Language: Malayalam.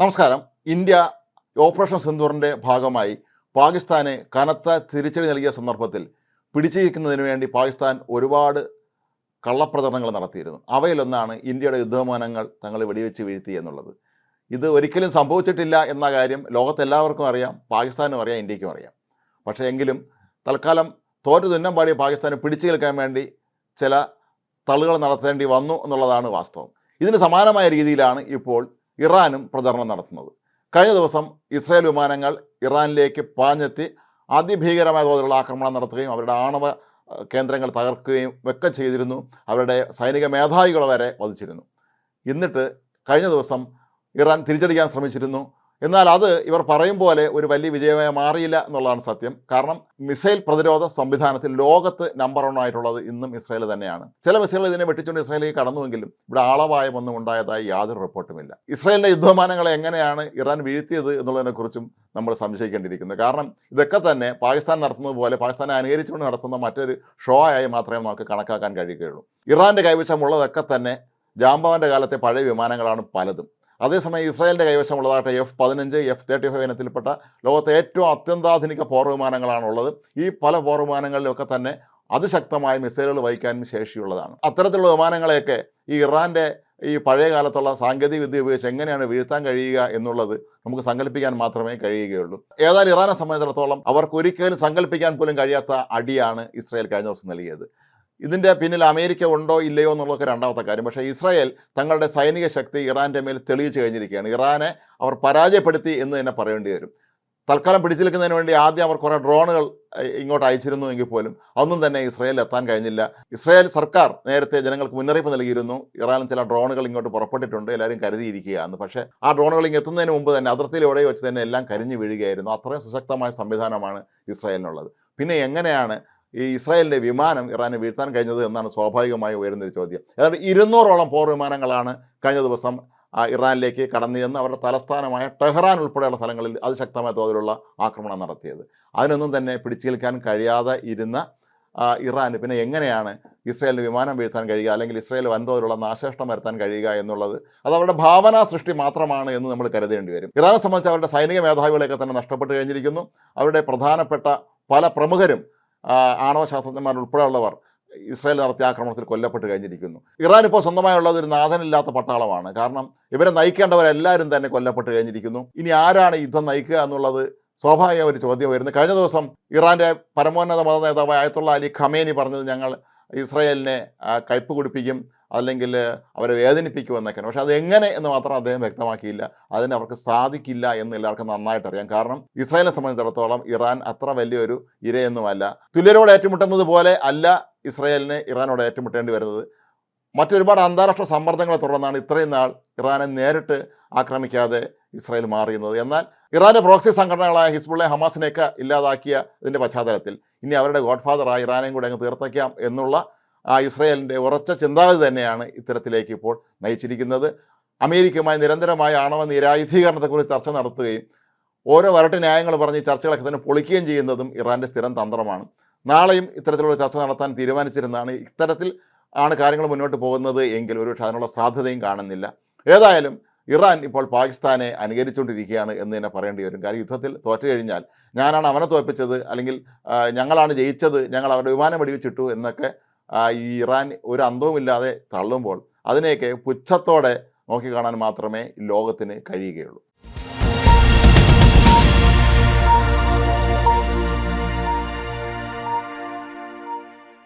നമസ്കാരം. ഇന്ത്യ ഓപ്പറേഷൻ സിന്ദൂറിന്റെ ഭാഗമായി പാകിസ്ഥാന് കനത്ത തിരിച്ചടി നൽകിയ സന്ദർഭത്തിൽ പിടിച്ചിരിക്കുന്നതിന് വേണ്ടി പാകിസ്ഥാൻ ഒരുപാട് കള്ളപ്രചരണങ്ങൾ നടത്തിയിരുന്നു. അവയിലൊന്നാണ് ഇന്ത്യയുടെ യുദ്ധവിമാനങ്ങൾ തങ്ങൾ വെടിവെച്ച് വീഴ്ത്തി എന്നുള്ളത്. ഇത് ഒരിക്കലും സംഭവിച്ചിട്ടില്ല എന്ന കാര്യം ലോകത്തെല്ലാവർക്കും അറിയാം പാകിസ്ഥാനും അറിയാം ഇന്ത്യക്കും അറിയാം. പക്ഷേ എങ്കിലും തൽക്കാലം തോറ്റു തുന്നം പാടിയ പാകിസ്ഥാന് പിടിച്ചു നിൽക്കാൻ വേണ്ടി ചില തള്ളുകൾ നടത്തേണ്ടി വന്നു എന്നുള്ളതാണ് വാസ്തവം. ഇതിന് സമാനമായ രീതിയിലാണ് ഇപ്പോൾ ഇറാനും പ്രചരണം നടത്തുന്നത്. കഴിഞ്ഞ ദിവസം ഇസ്രായേൽ വിമാനങ്ങൾ ഇറാനിലേക്ക് പാഞ്ഞെത്തി അതിഭീകരമായ തോതിലുള്ള ആക്രമണം നടത്തുകയും അവരുടെ ആണവ കേന്ദ്രങ്ങൾ തകർക്കുകയും ഒക്കെ ചെയ്തിരുന്നു. അവരുടെ സൈനിക മേധാവികൾ വരെ വധിച്ചിരുന്നു. എന്നിട്ട് കഴിഞ്ഞ ദിവസം ഇറാൻ തിരിച്ചടിക്കാൻ ശ്രമിച്ചിരുന്നു. എന്നാൽ അത് ഇവർ പറയും പോലെ ഒരു വലിയ വിജയമായി മാറിയില്ല എന്നുള്ളതാണ് സത്യം. കാരണം മിസൈൽ പ്രതിരോധ സംവിധാനത്തിൽ ലോകത്ത് നമ്പർ വൺ ആയിട്ടുള്ളത് ഇന്നും ഇസ്രായേൽ തന്നെയാണ്. ചില മിസൈലുകൾ ഇതിനെ വെട്ടിച്ചുകൊണ്ട് ഇസ്രായേലിലേക്ക് കടന്നുവെങ്കിലും ഇവിടെ ആളപായമൊന്നും ഉണ്ടായതായി യാതൊരു റിപ്പോർട്ടുമില്ല ഇസ്രായേലിന്റെ യുദ്ധവിമാനങ്ങളെ എങ്ങനെയാണ് ഇറാൻ വീഴ്ത്തിയത് എന്നുള്ളതിനെക്കുറിച്ചും നമ്മൾ സംശയിക്കേണ്ടിയിരിക്കുന്നത് കാരണം ഇതൊക്കെ തന്നെ പാകിസ്ഥാൻ നടത്തുന്നത് പോലെ പാകിസ്ഥാനെ അനുകരിച്ചുകൊണ്ട് നടത്തുന്ന മറ്റൊരു ഷോ ആയി മാത്രമേ നമുക്ക് കണക്കാക്കാൻ കഴിയുകയുള്ളൂ. ഇറാന്റെ കൈവശമുള്ളതൊക്കെ തന്നെ ജാംബാവന്റെ കാലത്തെ പഴയ വിമാനങ്ങളാണ് പലതും. അതേസമയം ഇസ്രായേലിന്റെ കൈവശമുള്ളതാകട്ടെ എഫ് പതിനഞ്ച് എഫ് തേർട്ടി ഫൈവ് ഇനത്തിൽപ്പെട്ട ലോകത്തെ ഏറ്റവും അത്യന്താധുനിക പോർ വിമാനങ്ങളാണുള്ളത്. ഈ പല പോർ വിമാനങ്ങളിലൊക്കെ തന്നെ അതിശക്തമായ മിസൈലുകൾ വഹിക്കാനും ശേഷിയുള്ളതാണ്. അത്തരത്തിലുള്ള വിമാനങ്ങളെയൊക്കെ ഈ ഇറാന്റെ ഈ പഴയ കാലത്തുള്ള സാങ്കേതിക വിദ്യ ഉപയോഗിച്ച് എങ്ങനെയാണ് വീഴ്ത്താൻ കഴിയുക എന്നുള്ളത് നമുക്ക് സങ്കല്പിക്കാൻ മാത്രമേ കഴിയുകയുള്ളൂ. ഏതായാലും ഇറാനെ സംബന്ധിച്ചിടത്തോളം അവർക്ക് ഒരിക്കലും സങ്കല്പിക്കാൻ പോലും കഴിയാത്ത അടിയാണ് ഇസ്രായേൽ കഴിഞ്ഞ ദിവസം നൽകിയത്. ഇതിന്റെ പിന്നിൽ അമേരിക്ക ഉണ്ടോ ഇല്ലയോ എന്നുള്ളതൊക്കെ രണ്ടാമത്തെ കാര്യം. പക്ഷേ ഇസ്രായേൽ തങ്ങളുടെ സൈനിക ശക്തി ഇറാന്റെ മേൽ തെളിയിച്ചു കഴിഞ്ഞിരിക്കുകയാണ്. ഇറാനെ അവർ പരാജയപ്പെടുത്തി എന്ന് തന്നെ പറയേണ്ടി വരും. തൽക്കാലം പിടിച്ചു നിൽക്കുന്നതിന് വേണ്ടി ആദ്യം അവർ കുറേ ഡ്രോണുകൾ ഇങ്ങോട്ട് അയച്ചിരുന്നു എങ്കിൽ പോലും അതൊന്നും തന്നെ ഇസ്രായേലിൽ എത്താൻ കഴിഞ്ഞില്ല. ഇസ്രായേൽ സർക്കാർ നേരത്തെ ജനങ്ങൾക്ക് മുന്നറിയിപ്പ് നൽകിയിരുന്നു. ഇറാനിൽ ചില ഡ്രോണുകൾ ഇങ്ങോട്ട് പുറപ്പെട്ടിട്ടുണ്ട് എല്ലാവരും കരുതിയിരിക്കുകയാണ് പക്ഷേ ആ ഡ്രോണുകൾ ഇങ്ങ് എത്തുന്നതിന് മുമ്പ് തന്നെ അതിർത്തിയിലൂടെ വെച്ച് തന്നെ എല്ലാം കരിഞ്ഞു വീഴുകയായിരുന്നു. അത്രയും സുശക്തമായ സംവിധാനമാണ് ഇസ്രായേലിനുള്ളത്. പിന്നെ എങ്ങനെയാണ് ഈ ഇസ്രായേലിന്റെ വിമാനം ഇറാനെ വീഴ്ത്താൻ കഴിഞ്ഞത് എന്നാണ് സ്വാഭാവികമായി ഉയരുന്നൊരു ചോദ്യം. അതായത് ഇരുന്നൂറോളം പോർ വിമാനങ്ങളാണ് കഴിഞ്ഞ ദിവസം ഇറാനിലേക്ക് കടന്നു ചെന്ന് അവരുടെ തലസ്ഥാനമായ ടെഹ്റാൻ ഉൾപ്പെടെയുള്ള സ്ഥലങ്ങളിൽ അതിശക്തമായ തോതിലുള്ള ആക്രമണം നടത്തിയത്. അതിനൊന്നും തന്നെ പിടിച്ചു നിൽക്കാൻ കഴിയാതെ ഇരുന്ന ഇറാൻ പിന്നെ എങ്ങനെയാണ് ഇസ്രായേലിന് വിമാനം വീഴ്ത്താൻ കഴിയുക അല്ലെങ്കിൽ ഇസ്രായേൽ വൻതോതിലുള്ള നാശനഷ്ടം വരുത്താൻ കഴിയുക എന്നുള്ളത് അത് അവരുടെ ഭാവനാ സൃഷ്ടി മാത്രമാണ് എന്ന് നമ്മൾ കരുതേണ്ടി വരും. ഇറാനെ സംബന്ധിച്ച് അവരുടെ സൈനിക മേധാവികളെയൊക്കെ തന്നെ നഷ്ടപ്പെട്ട് കഴിഞ്ഞിരിക്കുന്നു. അവരുടെ പ്രധാനപ്പെട്ട പല പ്രമുഖരും ആണവ ശാസ്ത്രജ്ഞന്മാർ ഉൾപ്പെടെയുള്ളവർ ഇസ്രായേൽ നടത്തിയ ആക്രമണത്തിൽ കൊല്ലപ്പെട്ട് കഴിഞ്ഞിരിക്കുന്നു. ഇറാൻ ഇപ്പോൾ സ്വന്തമായുള്ളത് ഒരു നാഥനില്ലാത്ത പട്ടാളമാണ്. കാരണം ഇവരെ നയിക്കേണ്ടവരെല്ലാവരും തന്നെ കൊല്ലപ്പെട്ട് കഴിഞ്ഞിരിക്കുന്നു. ഇനി ആരാണ് യുദ്ധം നയിക്കുക എന്നുള്ളത് സ്വാഭാവിക ഒരു ചോദ്യം വരുന്നു. കഴിഞ്ഞ ദിവസം ഇറാന്റെ പരമോന്നത മത നേതാവ് ആയത്തുള്ള അലി ഖമേനി പറഞ്ഞത് ഞങ്ങൾ ഇസ്രായേലിനെ കയ്പ് കുടിപ്പിക്കും അല്ലെങ്കിൽ അവരെ വേദനിപ്പിക്കുമെന്നൊക്കെയാണ്. പക്ഷേ അത് എങ്ങനെ എന്ന് മാത്രം അദ്ദേഹം വ്യക്തമാക്കിയില്ല. അതിന് അവർക്ക് സാധിക്കില്ല എന്ന് എല്ലാവർക്കും നന്നായിട്ട് അറിയാം. കാരണം ഇസ്രായേലിനെ സംബന്ധിച്ചിടത്തോളം ഇറാൻ അത്ര വലിയൊരു ഇരയൊന്നുമല്ല. തുല്യരോട് ഏറ്റുമുട്ടുന്നത് പോലെ അല്ല ഇസ്രായേലിന് ഇറാനോട് ഏറ്റുമുട്ടേണ്ടി വരുന്നത്. മറ്റൊരുപാട് അന്താരാഷ്ട്ര സമ്മർദ്ദങ്ങളെ തുടർന്നാണ് ഇത്രയും നാൾ ഇറാനെ നേരിട്ട് ആക്രമിക്കാതെ ഇസ്രായേൽ മാറിയുന്നത് എന്നാൽ ഇറാന്റെ പ്രോക്സി സംഘടനകളായ ഹിസ്ബുള്ള ഹമാസിനെയൊക്കെ ഇല്ലാതാക്കിയ ഇതിന്റെ പശ്ചാത്തലത്തിൽ ഇനി അവരുടെ ഗോഡ്ഫാദറായ ഇറാനെയും കൂടെ അങ്ങ് തീർത്തേക്കാം എന്നുള്ള ആ ഇസ്രയേലിന്റെ ഉറച്ച ചിന്താഗതി തന്നെയാണ് ഇത്തരത്തിലേക്ക് ഇപ്പോൾ നയിച്ചിരിക്കുന്നത്. അമേരിക്കയുമായി നിരന്തരമായ ആണവ നിരായുധീകരണത്തെക്കുറിച്ച് ചർച്ച നടത്തുകയും ഓരോ വരട്ട് ന്യായങ്ങൾ പറഞ്ഞ് ചർച്ചകളൊക്കെ തന്നെ പൊളിക്കുകയും ചെയ്യുന്നതും ഇറാന്റെ സ്ഥിരം തന്ത്രമാണ്. നാളെയും ഇത്തരത്തിലുള്ള ചർച്ച നടത്താൻ തീരുമാനിച്ചിരുന്നതാണ്. ഇത്തരത്തിൽ ആണ് കാര്യങ്ങൾ മുന്നോട്ട് പോകുന്നത് എങ്കിൽ ഒരുപക്ഷെ അതിനുള്ള സാധ്യതയും കാണുന്നില്ല. ഏതായാലും ഇറാൻ ഇപ്പോൾ പാകിസ്ഥാനെ അനുകരിച്ചുകൊണ്ടിരിക്കുകയാണ് എന്ന് തന്നെ പറയേണ്ടി വരും. കാര്യം യുദ്ധത്തിൽ തോറ്റു കഴിഞ്ഞാൽ ഞാനാണ് അവനെ തോൽപ്പിച്ചത് അല്ലെങ്കിൽ ഞങ്ങളാണ് ജയിച്ചത് ഞങ്ങൾ അവരുടെ വിമാനം വെടിവെച്ചിട്ടു എന്നൊക്കെ ഈ ഇറാൻ ഒരു അന്തവുമില്ലാതെ തള്ളുമ്പോൾ അതിനെയൊക്കെ പുച്ഛത്തോടെ നോക്കിക്കാണാൻ മാത്രമേ ലോകത്തിന് കഴിയുകയുള്ളൂ.